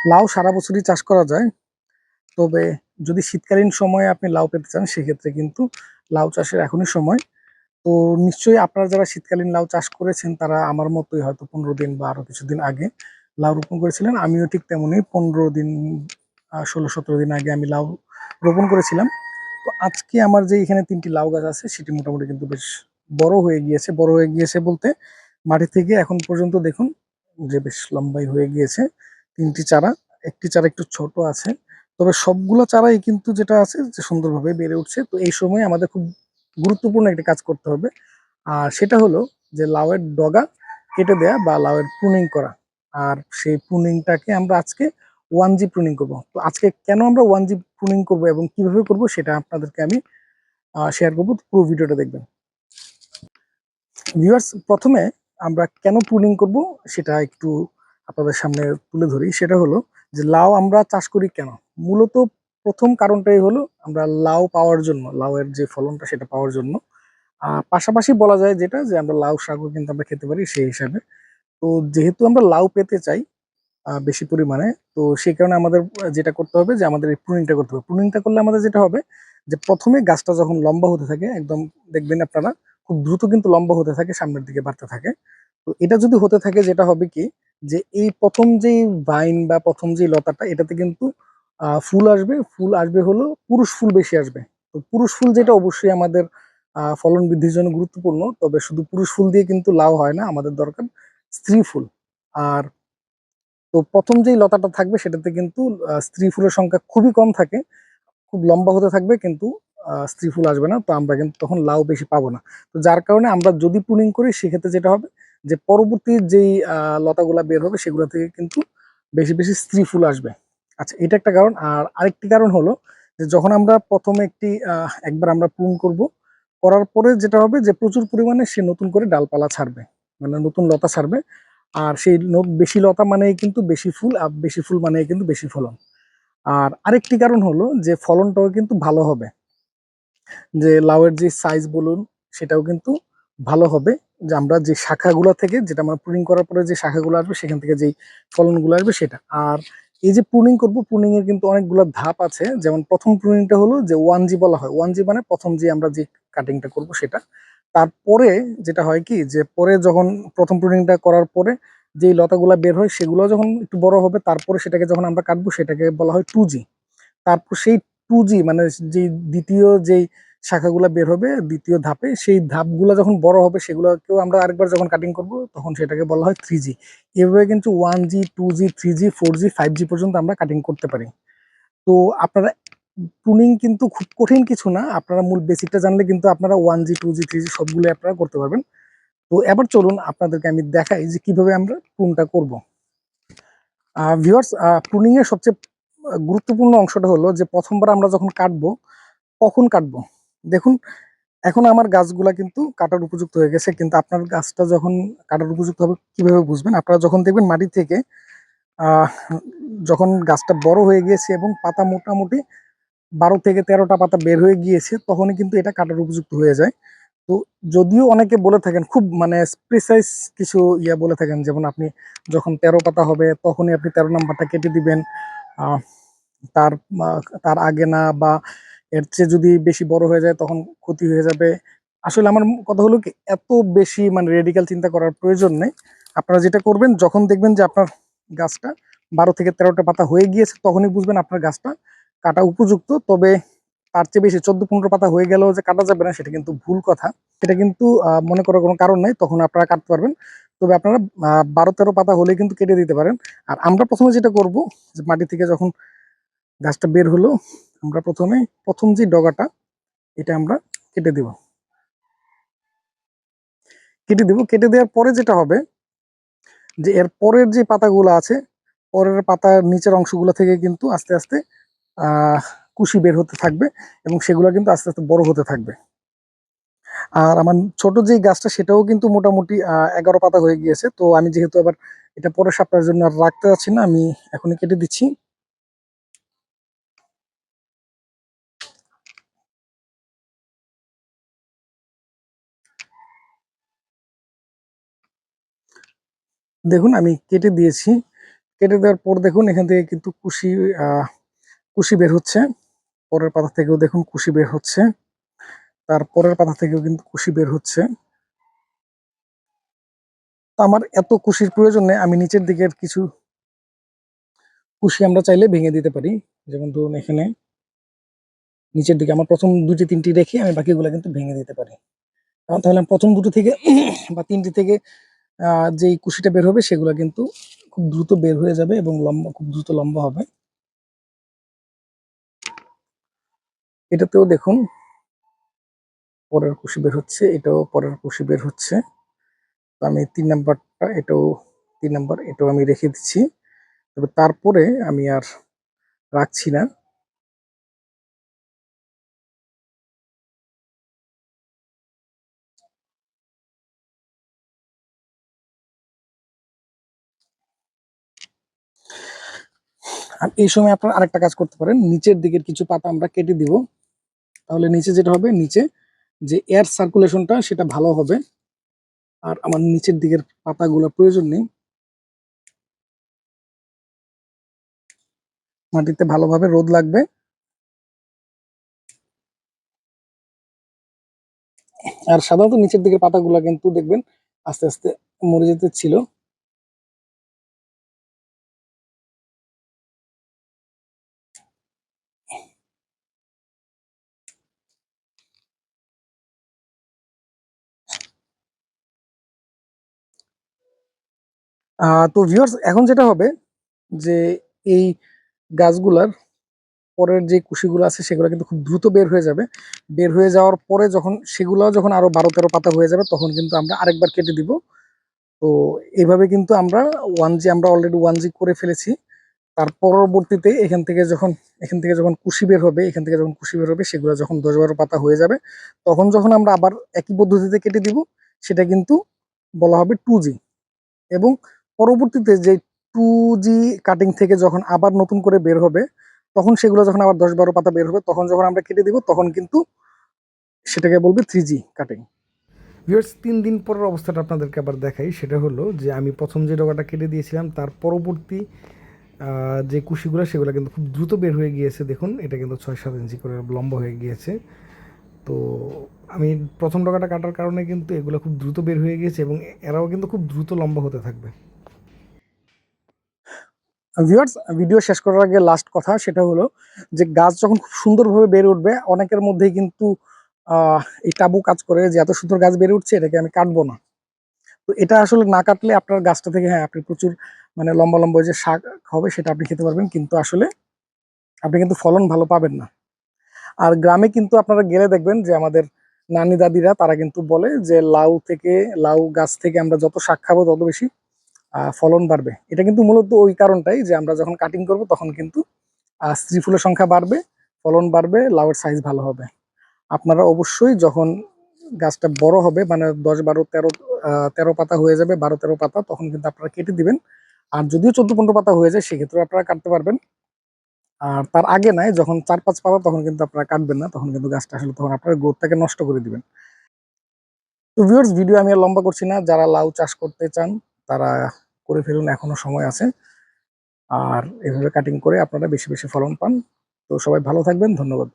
লাউ সারা বছরই চাষ করা যায়। তবে যদি শীতকালীন সময়ে আপনি লাউ পেতে চান, সেক্ষেত্রে কিন্তু লাউ চাষের এখনই সময়। তো নিশ্চয়ই আপনারা যারা শীতকালীন লাউ চাষ করেছেন, তারা আমার মতোই হয়তো পনেরো দিন বা আরও কিছুদিন আগে লাউ রোপণ করেছিলেন। আমিও ঠিক তেমনই পনেরো দিন ষোলো, সতেরো দিন আগে আমি লাউ রোপণ করেছিলাম। তো আজকে আমার যে এখানে তিনটি লাউ গাছ আছে, সেটি মোটামুটি কিন্তু বেশ বড় হয়ে গিয়েছে। বড় হয়ে গিয়েছে বলতে মাটি থেকে এখন পর্যন্ত দেখুন যে বেশ লম্বাই হয়ে গিয়েছে। তিনটি চারা, একটি চারা একটু ছোট আছে। তবে সবগুলো চারাই কিন্তু যেটা আছে যে সুন্দরভাবে বেড়ে উঠছে। তো এই সময় আমাদের খুব গুরুত্বপূর্ণ একটি কাজ করতে হবে। আর সেটা হলো যে লাউয়ের ডগা কেটে দেয়া বা লাউয়ের প্রুনিং করা। আর সেই প্রুনিংটাকে আমরা আজকে ওয়ান জি প্রুনিং করব। তো আজকে কেন আমরা ওয়ান জি প্রুনিং করব এবং কীভাবে করব সেটা আপনাদেরকে আমি শেয়ার করব। পুরো ভিডিওটা দেখবেন। ভিউয়ার্স প্রথমে আমরা কেন প্রুনিং করব সেটা একটু আপনাদের সামনে তুলে ধরি, সেটা হলো যে লাউ আমরা চাষ করি কেন? মূলত প্রথম কারণটাই হলো আমরা লাউ পাওয়ার জন্য, লাউয়ের যে ফলনটা সেটা পাওয়ার জন্য। পাশাপাশি বলা যায় যেটা যে আমরা লাউ শাকও কিন্তু আমরা খেতে পারি সেই হিসাবে। তো যেহেতু আমরা লাউ পেতে চাই বেশি পরিমাণে, তো সেই কারণে আমাদের যেটা করতে হবে যে আমাদের প্রুনিংটা করতে হবে। প্রুনিংটা করলে আমাদের যেটা হবে যে প্রথমে গাছটা যখন লম্বা হতে থাকে, একদম দেখবেন আপনারা, খুব দ্রুত কিন্তু লম্বা হতে থাকে, সামনের দিকে বাড়তে থাকে। তো এটা যদি হতে থাকে যেটা হবে কি যে এই প্রথম যেই ভাইন বা প্রথম যে লতাটা, এটাতে কিন্তু ফুল আসবে। ফুল আসবে হলো পুরুষ ফুল বেশি আসবে। তো পুরুষ ফুল যেটা অবশ্যই আমাদের ফলন বৃদ্ধির জন্য গুরুত্বপূর্ণ। তবে শুধু পুরুষ ফুল দিয়ে কিন্তু লাউ হয় না, আমাদের দরকার স্ত্রী ফুল। আর তো প্রথম যেই লতাটা থাকবে, সেটাতে কিন্তু স্ত্রী ফুলের সংখ্যা খুবই কম থাকে। খুব লম্বা হতে থাকবে, কিন্তু স্ত্রী ফুল আসবে না। তো আমরা কিন্তু তখন লাউ বেশি পাবো না। তো যার কারণে আমরা যদি প্রুনিং করি, সেক্ষেত্রে যেটা হবে যে পরবর্তী যেই লতাগুলা বের হবে সেগুলো থেকে কিন্তু বেশি বেশি স্ত্রী ফুল আসবে। আচ্ছা এটা একটা কারণ। আর আরেকটি কারণ হলো যে যখন আমরা প্রথমে একটি একবার আমরা প্রুন করব, করার পরে যেটা হবে যে প্রচুর পরিমাণে সে নতুন করে ডালপালা ছাড়বে মানে নতুন লতা ছাড়বে। আর সেই বেশি লতা মানেই কিন্তু বেশি ফুল, আর বেশি ফুল মানেই কিন্তু বেশি ফলন। আর আরেকটি কারণ হলো যে ফলনটাও কিন্তু ভালো হবে। যে লাউয়ের যে সাইজ বলুন, সেটাও কিন্তু ভালো হবে যে আমরা যে শাখাগুলো থেকে যেটা আমরা প্রুনিং করার পরে যে শাখাগুলো আসবে, সেখান থেকে যেই ফলনগুলো আসবে সেটা। আর এই যে প্রুনিং করব প্রুনিং এর কিন্তু অনেকগুলো ধাপ আছে। যেমন প্রথম প্রুনিংটা হলো যে ওয়ান জি বলা হয়। ওয়ান জি মানে প্রথম যে আমরা যে কাটিংটা করব সেটা। তারপরে যেটা হয় কি যে পরে যখন প্রথম প্রুনিংটা করার পরে যেই লতাগুলো বের হয়, সেগুলো যখন একটু বড় হবে, তারপরে সেটাকে যখন আমরা কাটবো, সেটাকে বলা হয় টু জি তারপর সেই টু জি মানে যে দ্বিতীয় যেই শাখাগুলো বের হবে, দ্বিতীয় ধাপে। সেই ধাপগুলো যখন বড় হবে, সেগুলোকেও আমরা আরেকবার যখন কাটিং করব, তখন সেটাকে বলা হয় থ্রি জি এভাবে কিন্তু one G two G three G four G five G পর্যন্ত আমরা কাটিং করতে পারি। তো আপনারা টুনিং কিন্তু খুব কঠিন কিছু না, আপনারা মূল বেসিকটা জানলে কিন্তু আপনারা one G two G three G সবগুলো আপনারা করতে পারবেন। তো এবার চলুন আপনাদেরকে আমি দেখাই যে কীভাবে আমরা প্রুনটা করব। ভিউয়ার্স প্রুনিং এর সবচেয়ে গুরুত্বপূর্ণ অংশটা হলো যে প্রথমবার আমরা যখন কাটবো, কখন কাটবো? দেখুন, এখন আমার গাছগুলা কিন্তু কাটার উপযুক্ত হয়ে গেছে, কিন্তু আপনার গাছটা যখন কাটার উপযুক্ত হবে কীভাবে বুঝবেন? আপনারা যখন দেখবেন মাটি থেকে যখন গাছটা বড় হয়ে গিয়েছে এবং পাতা মোটামুটি বারো থেকে তেরোটা পাতা বের হয়ে গিয়েছে, তখনই কিন্তু এটা কাটার উপযুক্ত হয়ে যায়। তো যদিও অনেকে বলে থাকেন, খুব মানে প্রিসাইজ কিছু ইয়া বলে থাকেন, যেমন আপনি যখন তেরো পাতা হবে, তখনই আপনি তেরো নাম্বারটা কেটে দিবেন তার তার আগে না বা এর চেয়ে যদি বেশি বড় হয়ে যায় তখন ক্ষতি হয়ে যাবে। আসলে আমার কথা হলো কি, এত বেশি মানে রেডিক্যাল চিন্তা করার প্রয়োজন নেই। আপনারা যেটা করবেন, যখন দেখবেন যে আপনার গাছটা বারো থেকে তেরোটা পাতা হয়ে গিয়েছে, তখনই বুঝবেন আপনার গাছটা কাটা উপযুক্ত। তবে তার চেয়ে বেশি চোদ্দ পনেরো পাতা হয়ে গেলেও যে কাটা যাবে না, সেটা কিন্তু ভুল কথা। সেটা কিন্তু মনে করার কোনো কারণ নাই, তখন আপনারা কাটতে পারবেন। তবে আপনারা বারো তেরো পাতা হলে কিন্তু কেটে দিতে পারেন। আর আমরা প্রথমে যেটা করব, যে মাটি থেকে যখন গাছটা বের হলো আমরা প্রথমে প্রথম যে ডগাটা, এটা আমরা কেটে দিব। কেটে দিব। কেটে দেওয়ার পরে যেটা হবে, যে এর পরের যে পাতাগুলো আছে, পরের পাতার নিচের অংশগুলো থেকে কিন্তু আস্তে আস্তে কুশি বের হতে থাকবে এবং সেগুলো কিন্তু আস্তে আস্তে বড় হতে থাকবে। আর আমার ছোট যে গাছটা, সেটাও কিন্তু মোটামুটি এগারো পাতা হয়ে গিয়েছে। তো আমি যেহেতু আবার এটা পরের সপ্তাহের জন্য আর রাখতে যাচ্ছি না, আমি এখনই কেটে দিচ্ছি। দেখুন, আমি কেটে দিয়েছি। কেটে দেওয়ার পর দেখুন, এখান থেকে কিন্তু কুশি কুশি বের হচ্ছে। পরের পাতা থেকেও দেখুন কুশি বের হচ্ছে। তার পরের পাতা থেকেও কিন্তু কুশি বের হচ্ছে। আমার এত কুশির প্রয়োজন নেই, আমি নিচের দিকের কিছু কুশি আমরা চাইলে ভেঙে দিতে পারি। যেমন ধরুন এখানে নিচের দিকে আমার প্রথম দুটি, তিনটি রেখে আমি বাকিগুলো কিন্তু ভেঙে দিতে পারি। তাহলে প্রথম দুটো থেকে বা তিনটি থেকে যেই কুশিটা বের হবে সেগুলো কিন্তু খুব দ্রুত বের হয়ে যাবে এবং লম্বা, খুব দ্রুত লম্বা হবে। এটাতেও দেখুন পরের কুশি বের হচ্ছে, এটাও পরের কুশি বের হচ্ছে। আমি তিন নাম্বারটা, এটাও তিন নাম্বার, এটাও আমি রেখে দিচ্ছি। তবে তারপরে আমি আর রাখছি না। আর এই সময় আপনারা আরেকটা কাজ করতে পারেন। নিচের দিকের কিছু পাতা আমরা কেটে দিব। তাহলে নিচে যেটা হবে, নিচে যে এয়ার সার্কুলেশনটা সেটা ভালো হবে। আর আমার নিচের দিকের পাতাগুলো প্রয়োজন নেই। মাটিতে ভালোভাবে রোদ লাগবে। আর সাধারণত নিচের দিকের পাতাগুলো কিন্তু দেখবেন আস্তে আস্তে মরে যেতে ছিল। তো ভিউয়ার্স এখন যেটা হবে যে এই গাছগুলার পরের যে কুশিগুলো আছে, সেগুলো কিন্তু খুব দ্রুত বের হয়ে যাবে। বের হয়ে যাওয়ার পরে যখন সেগুলো যখন আরও বারো তেরো পাতা হয়ে যাবে, তখন কিন্তু আমরা আরেকবার কেটে দিব। তো এইভাবে কিন্তু আমরা ওয়ান জি আমরা অলরেডি ওয়ান জি করে ফেলেছি। তার পরবর্তীতে এখান থেকে যখন, এখান থেকে যখন কুশি বের হবে, এখান থেকে যখন কুশি বের হবে, সেগুলো যখন দশ বারো পাতা হয়ে যাবে, তখন যখন আমরা আবার একই পদ্ধতিতে কেটে দিব, সেটা কিন্তু বলা হবে টু এবং পরবর্তীতে যে টু জি কাটিং থেকে যখন আবার নতুন করে বের হবে, তখন সেগুলো যখন আবার দশ বারো পাতা বের হবে, তখন যখন আমরা কেটে দিব, তখন কিন্তু সেটাকে বলবে থ্রি জি কাটিং ভিউয়ার্স তিন দিন পরের অবস্থাটা আপনাদেরকে আবার দেখাই। সেটা হলো যে আমি প্রথম যে ডগাটা কেটে দিয়েছিলাম, তার পরবর্তী যে কুশিগুলো, সেগুলো কিন্তু খুব দ্রুত বের হয়ে গিয়েছে। দেখুন, এটা কিন্তু ছয় সাত ইঞ্চি করে লম্বা হয়ে গিয়েছে। তো আমি প্রথম ডগাটা কাটার কারণে কিন্তু এগুলো খুব দ্রুত বের হয়ে গিয়েছে এবং এরাও কিন্তু খুব দ্রুত লম্বা হতে থাকবে। ভিউয়ার্স ভিডিও শেষ করার আগে লাস্ট কথা সেটা হলো যে গাছ যখন খুব সুন্দরভাবে বেড়ে উঠবে, অনেকের মধ্যেই কিন্তু এই টাবু কাজ করে যে এত সুন্দর গাছ বেড়ে উঠছে, এটাকে আমি কাটবো না। তো এটা আসলে না কাটলে আপনার গাছটা থেকে হ্যাঁ আপনি প্রচুর মানে লম্বা লম্বা যে শাক হবে সেটা আপনি খেতে পারবেন, কিন্তু আসলে আপনি কিন্তু ফলন ভালো পাবেন না। আর গ্রামে কিন্তু আপনারা গেলে দেখবেন যে আমাদের নানি দাদিরা, তারা কিন্তু বলে যে লাউ থেকে, লাউ গাছ থেকে আমরা যত শাক খাব তত বেশি ফলন বাড়বে। এটা কিন্তু মূলত ওই কারণটাই যে আমরা যখন কাটিং করব তখন কিন্তু স্ত্রী ফুলের সংখ্যা বাড়বে, ফলন বাড়বে, লাউয়ের সাইজ ভালো হবে। আপনারা অবশ্যই যখন গাছটা বড় হবে মানে দশ বারো তেরো তেরো পাতা হয়ে যাবে, বারো তেরো পাতা, তখন কিন্তু আপনারা কেটে দিবেন। আর যদিও চোদ্দ পনেরো পাতা হয়ে যায় সেক্ষেত্রে আপনারা কাটতে পারবেন। আর তার আগে নাই, যখন চার পাঁচ পাতা তখন কিন্তু আপনারা কাটবেন না, তখন কিন্তু গাছটা আসলে তখন আপনার গ্রোথটাকে নষ্ট করে দিবেন। তো ভিউয়ার্স ভিডিও আমি আর লম্বা করছি না। যারা লাউ চাষ করতে চান, তারা করে ফেলুন, এখনও সময় আছে। আর এভাবে কাটিং করে আপনারা বেশি বেশি ফলন পান। তো সবাই ভালো থাকবেন, ধন্যবাদ।